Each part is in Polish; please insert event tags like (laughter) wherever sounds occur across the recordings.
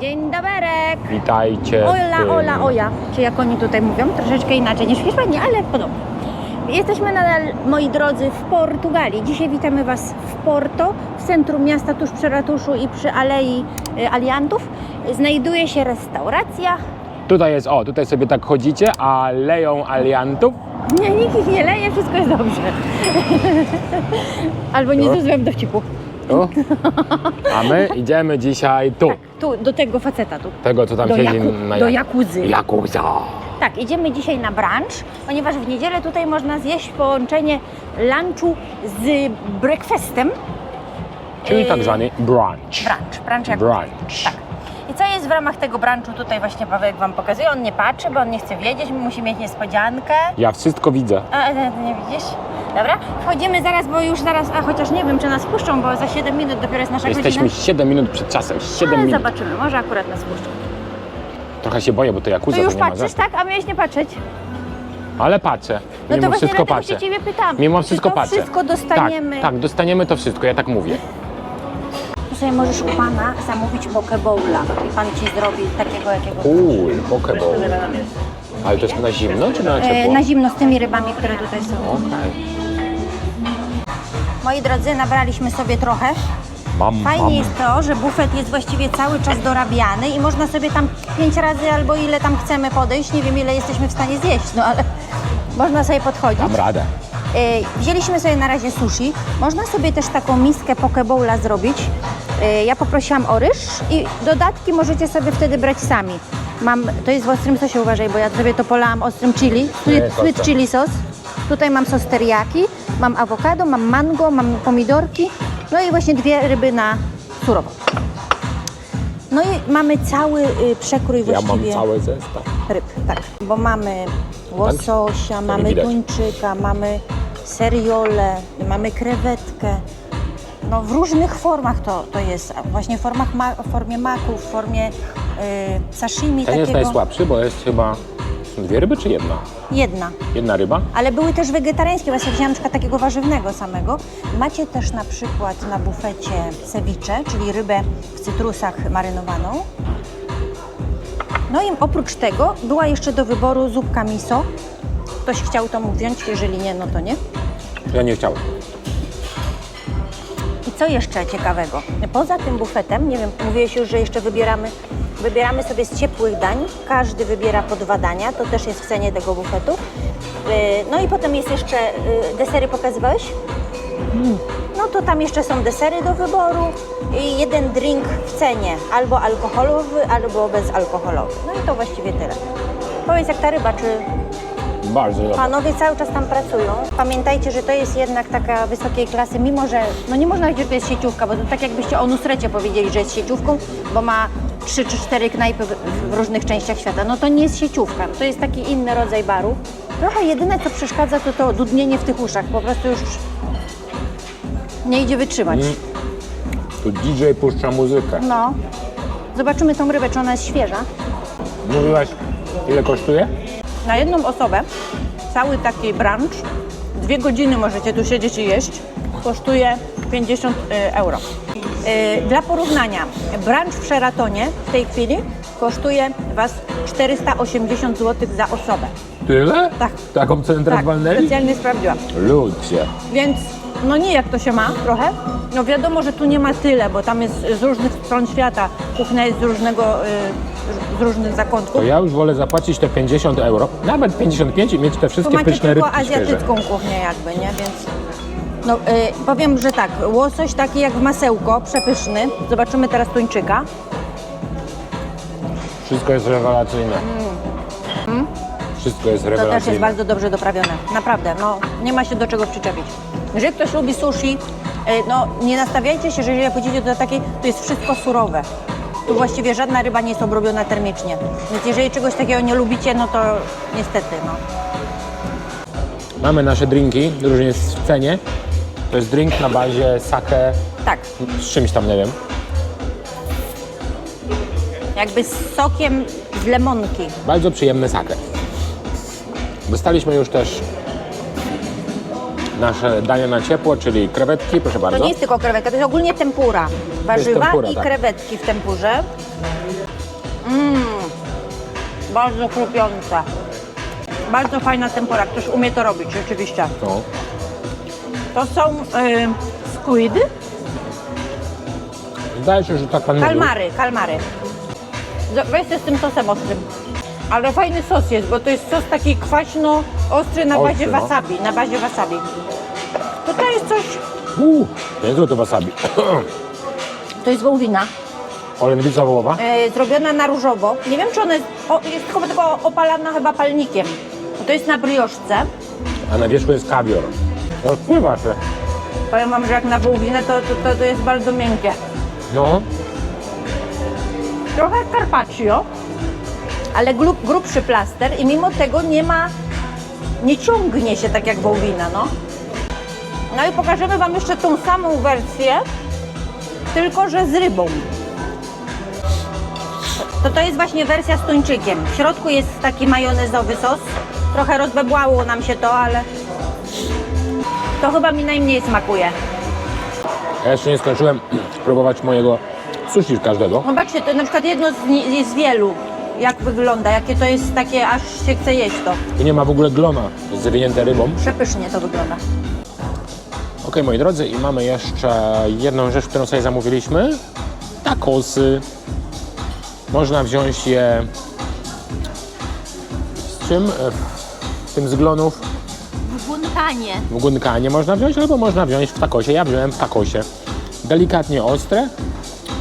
Dzień doberek! Witajcie. Ola, ola, oja. Czy jak oni tutaj mówią? Troszeczkę inaczej niż w Hiszpanii, ale podobnie. Jesteśmy nadal, moi drodzy, w Portugalii. Dzisiaj witamy Was w Porto, w centrum miasta, tuż przy ratuszu i przy Alei y, Aliantów. Znajduje się restauracja. Tutaj jest, o, tutaj sobie tak chodzicie, a leją aliantów. Nie, nikt ich nie leje, wszystko jest dobrze. (laughs) Albo nie złym dowcipu. Tu. A my idziemy dzisiaj tu. Tak, tu, do tego faceta tu. Tego, co tam Do, siedzi jaku, na do Jakuzy. Jakuza. Tak, idziemy dzisiaj na brunch, ponieważ w niedzielę tutaj można zjeść połączenie lunchu z breakfastem. Czyli Yy, tak zwany brunch. Brunch, brunch jak Brunch. Tak. I co jest w ramach tego brunchu tutaj właśnie Paweł Wam pokazuje? On nie patrzy, bo on nie chce wiedzieć, musi mieć niespodziankę. Ja wszystko widzę. A, a, ty nie widzisz? Dobra, wchodzimy zaraz, bo już zaraz, a chociaż nie wiem, czy nas puszczą, bo za 7 minut dopiero jest nasza Jesteśmy godzina. 7 minut przed czasem. 7 Ale minut. zobaczymy, może akurat nas puszczą. Trochę się boję, bo to Jakuza już to nie ma patrzysz, za... tak? A miałeś nie patrzeć? Ale patrzę. No Mimo to właśnie wszystko dlatego się patrzę. Ciebie pytam. Mimo czy wszystko to patrzę. wszystko dostaniemy. Tak, tak, dostaniemy to wszystko, ja tak mówię. Tu sobie możesz u Pana zamówić pokebowla i Pan Ci zrobi takiego, jakiego Cool, pokeball. Ale to jest na zimno czy na e, ciepło? Na zimno z tymi rybami, które tutaj są. Okej. Moi drodzy, nabraliśmy sobie trochę. Mam, Fajnie mam. jest to, że bufet jest właściwie cały czas dorabiany i można sobie tam pięć razy albo ile tam chcemy podejść. Nie wiem ile jesteśmy w stanie zjeść, no ale (laughs) można sobie podchodzić. Dam radę. E, Wzięliśmy sobie na razie sushi. Można sobie też taką miskę pokebowla zrobić. E, Ja poprosiłam o ryż i dodatki możecie sobie wtedy brać sami. Mam, to jest w ostrym sosie, uważaj, bo ja sobie to polałam ostrym chili. Sweet, sweet chili sos. Tutaj mam sos teriyaki, mam awokado, mam mango, mam pomidorki. No i właśnie dwie ryby na surowo. No i mamy cały y, przekrój Ja właściwie mam cały zestaw. ryb, tak. Bo mamy łososia, nie mamy widać. tuńczyka, mamy seriole, mamy krewetkę. No w różnych formach to, to jest. a Właśnie w, formach ma, w formie maku, w formie sashimi Ten jest takiego. najsłabszy, bo jest chyba... Są dwie ryby czy jedna? Jedna. Jedna ryba? Ale były też wegetariańskie, właśnie wziąłem na przykład takiego warzywnego samego. Macie też na przykład na bufecie ceviche, czyli rybę w cytrusach marynowaną. No i oprócz tego była jeszcze do wyboru zupka miso. Ktoś chciał to mu wziąć, jeżeli nie, no to nie. Ja nie chciałem. I co jeszcze ciekawego? Poza tym bufetem, nie wiem, mówiłeś już, że jeszcze wybieramy, wybieramy sobie z ciepłych dań. Każdy wybiera po dwa dania, to też jest w cenie tego bufetu. Yy, No i potem jest jeszcze, yy, desery pokazywałeś? No to tam jeszcze są desery do wyboru i jeden drink w cenie, albo alkoholowy, albo bezalkoholowy. No i to właściwie tyle. Powiedz jak ta ryba, czy Bardzo dobrze. Panowie cały czas tam pracują. Pamiętajcie, że to jest jednak taka wysokiej klasy, mimo że no nie można powiedzieć, że to jest sieciówka, bo to tak jakbyście o Nusrecie powiedzieli, że jest sieciówką, bo ma 3 czy 4 knajpy w, w różnych częściach świata. No to nie jest sieciówka, to jest taki inny rodzaj baru. Trochę jedyne, co przeszkadza, to to dudnienie w tych uszach. Po prostu już nie idzie wytrzymać. Mm. Tu DJ puszcza muzykę. No. Zobaczymy tą rybę, czy ona jest świeża. Mówiłaś, ile kosztuje? Na jedną osobę cały taki brunch, dwie godziny możecie tu siedzieć i jeść, kosztuje 50 y, euro. Y, Dla porównania, brunch w Sheratonie w tej chwili kosztuje Was 480 zł za osobę. Tyle? Tak. Taką cenę Tak, walnęli? specjalnie sprawdziłam. Ludzie. Więc no nie jak to się ma trochę. No wiadomo, że tu nie ma tyle, bo tam jest z różnych stron świata, kuchnia jest z różnego, y, z różnych zakątków. To ja już wolę zapłacić te 50 euro, nawet 55 i mieć te Tu wszystkie macie pyszne tylko rybki azjatycką kuchnię jakby, nie? Więc no, y, powiem, że tak, łosoś taki jak w masełko, przepyszny. Zobaczymy teraz tuńczyka. Wszystko jest rewelacyjne. Wszystko jest Mm. To też jest rewelacyjne. bardzo dobrze doprawione. Naprawdę, no nie ma się do czego przyczepić. Jeżeli ktoś lubi sushi, y, no nie nastawiajcie się, że jeżeli pójdziecie do takiej, to jest wszystko surowe. Tu właściwie żadna ryba nie jest obrobiona termicznie. Więc jeżeli czegoś takiego nie lubicie, no to niestety, no. Mamy nasze drinki, różnie jest w cenie. To jest drink na bazie sake Tak, z czymś tam, nie wiem. jakby z sokiem z lemonki. Bardzo przyjemne sake. Dostaliśmy już też nasze danie na ciepło, czyli krewetki, proszę To bardzo. nie jest tylko krewetka, to jest ogólnie tempura. Warzywa tempura, i tak. krewetki w tempurze. Mmm, bardzo chrupiące. Bardzo fajna tempura, ktoś umie to robić, rzeczywiście. No. To są y, squidy? Zdaje się, że tak pan mówił. Kalmary, kalmary. Z- Weźcie z tym sosem ostrym. Ale fajny sos jest, bo to jest sos taki kwaśno-ostry na Ostry, bazie no. wasabi, na bazie wasabi. Tutaj jest coś, Uuu, to jest to wasabi. to jest wołowina, Olędwica wołowa. e, zrobiona na różowo. Nie wiem, czy ona jest, o, jest chyba tylko opalana chyba palnikiem. To jest na brioszce. A na wierzchu jest kawior. Rozpływa się. Powiem wam, że jak na wołowinę, to, to, to, to jest bardzo miękkie. No. Trochę carpaccio, ale grub, grubszy plaster i mimo tego nie ma, nie ciągnie się tak jak wołowina, no. No i pokażemy Wam jeszcze tą samą wersję, tylko że z rybą. To to jest właśnie wersja z tuńczykiem. W środku jest taki majonezowy sos. Trochę rozbebłało nam się to, ale to chyba mi najmniej smakuje. Ja jeszcze nie skończyłem (clears throat) próbować mojego sushi każdego. Zobaczcie, to na przykład jedno z, nie- z wielu, jak wygląda, jakie to jest takie, aż się chce jeść to. Tu nie ma w ogóle glona zwinięte rybą. Przepysznie to wygląda. Ok, moi drodzy, i mamy jeszcze jedną rzecz, którą sobie zamówiliśmy. Takosy. Można wziąć je z czym? E, W tym z glonów W bunkanie. w gunkanie można wziąć, albo można wziąć w takosie. Ja wziąłem w takosie. Delikatnie ostre.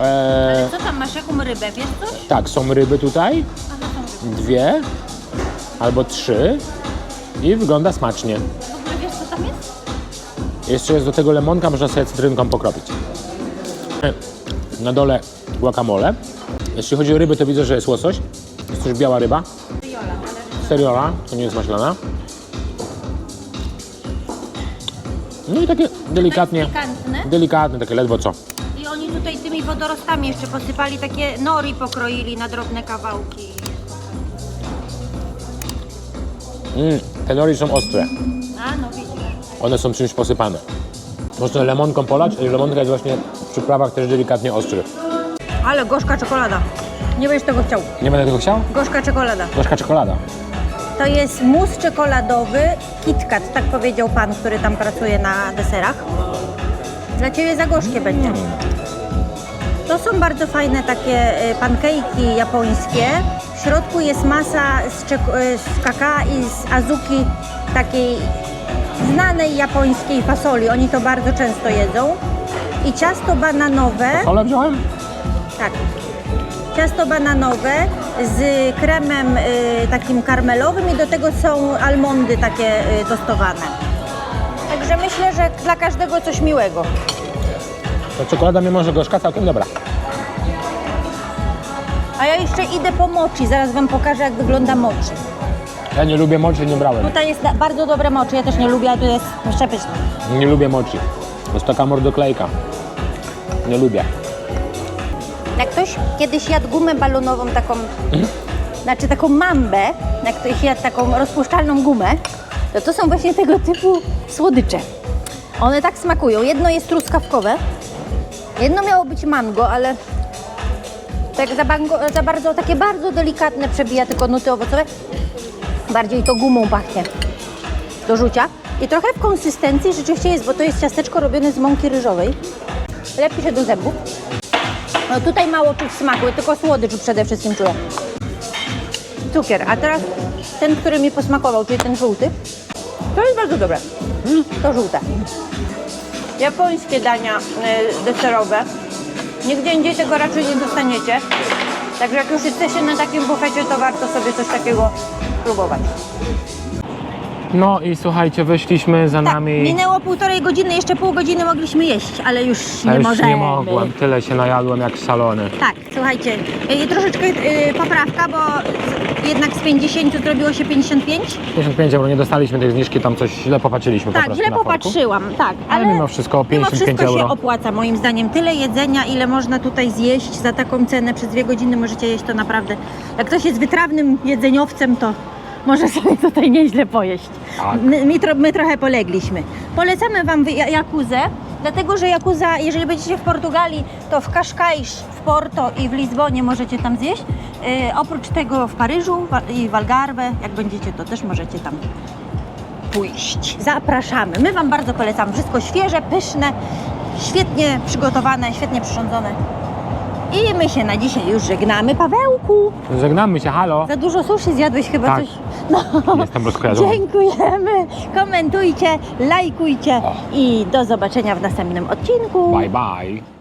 E, Co tam masz, jaką rybę, wiesz coś? tak, są ryby tutaj. Dwie albo trzy. I wygląda smacznie. W ogóle wiesz, co tam jest? Jeszcze jest do tego lemonka, można sobie cytrynką pokropić. Na dole guacamole. Jeśli chodzi o ryby, to widzę, że jest łosoś. Jest też biała ryba. Seriola, to nie jest maślana. No i takie delikatnie, Pikantne. delikatne, takie ledwo co. Oni tutaj tymi wodorostami jeszcze posypali, takie nori pokroili na drobne kawałki. Mm, te nori są ostre. A, no widzisz. One są czymś posypane. Można lemonką polać, i lemonka jest właśnie w przyprawach też delikatnie ostry. Ale gorzka czekolada. Nie będziesz tego chciał. Nie będę tego chciał? Gorzka czekolada. Gorzka czekolada. To jest mus czekoladowy KitKat, tak powiedział pan, który tam pracuje na deserach. Dla Ciebie za gorzkie będzie. To są bardzo fajne takie y, pankejki japońskie. W środku jest masa z, y, z kakao i z azuki takiej znanej japońskiej fasoli. Oni to bardzo często jedzą. I ciasto bananowe. Sole wziąłem? Tak. Ciasto bananowe z kremem y, takim karmelowym i do tego są almondy takie y, tostowane. Także myślę, że dla każdego coś miłego. To czekolada mimo, że gorzka, całkiem dobra. A ja jeszcze idę po mochi, zaraz Wam pokażę jak wygląda mochi. Ja nie lubię mochi, nie brałem. Tutaj jest bardzo dobre mochi, ja też nie lubię, a tu jest przepyszne. Nie lubię mochi. To jest taka mordoklejka. Nie lubię. Jak ktoś kiedyś jadł gumę balonową taką, znaczy taką mambę, jak ktoś jadł taką rozpuszczalną gumę, to to są właśnie tego typu słodycze. One tak smakują. Jedno jest truskawkowe, jedno miało być mango, ale tak za, bango, za bardzo, takie bardzo delikatne przebija tylko nuty owocowe. Bardziej to gumą pachnie do rzucia. I trochę w konsystencji rzeczywiście jest, bo to jest ciasteczko robione z mąki ryżowej. Lepi się do zębów. No tutaj mało czuć smaku, tylko słodycz przede wszystkim czuję. Cukier, a teraz ten, który mi posmakował, czyli ten żółty, to jest bardzo dobre. Mm, to żółte. Japońskie dania y, deserowe. Nigdzie indziej tego raczej nie dostaniecie. Także jak już jesteście na takim bufecie, to warto sobie coś takiego spróbować. No i słuchajcie, wyszliśmy za Tak, nami. minęło półtorej godziny, jeszcze pół godziny mogliśmy jeść, ale już nie już możemy. nie mogłem, tyle się najadłem jak szalony. Tak, słuchajcie, y, troszeczkę y, poprawka, bo z- jednak z 50 zrobiło się 55. 55 euro, nie dostaliśmy tej zniżki, tam coś źle popatrzyliśmy po Tak, prostu źle na forku. popatrzyłam, tak. Ale mimo wszystko mimo 55 wszystko się euro. opłaca moim zdaniem. Tyle jedzenia, ile można tutaj zjeść za taką cenę przez dwie godziny możecie jeść to naprawdę. Jak ktoś jest wytrawnym jedzeniowcem, to może sobie tutaj nieźle pojeść. Tak. My, my, tro, my trochę polegliśmy. Polecamy Wam Jakuzę, dlatego że Jakuza, jeżeli będziecie w Portugalii, to w Cascais, w Porto i w Lizbonie możecie tam zjeść. Yy, oprócz tego w Paryżu i w Algarve, jak będziecie, to też możecie tam pójść. Zapraszamy. My Wam bardzo polecamy. Wszystko świeże, pyszne, świetnie przygotowane, świetnie przyrządzone. I my się na dzisiaj już żegnamy. Pawełku, Żegnamy się, halo. za dużo sushi zjadłeś chyba Tak. coś. No. Jestem rozkojarzony. Dziękujemy. Komentujcie, lajkujcie i do zobaczenia w następnym odcinku. Bye bye.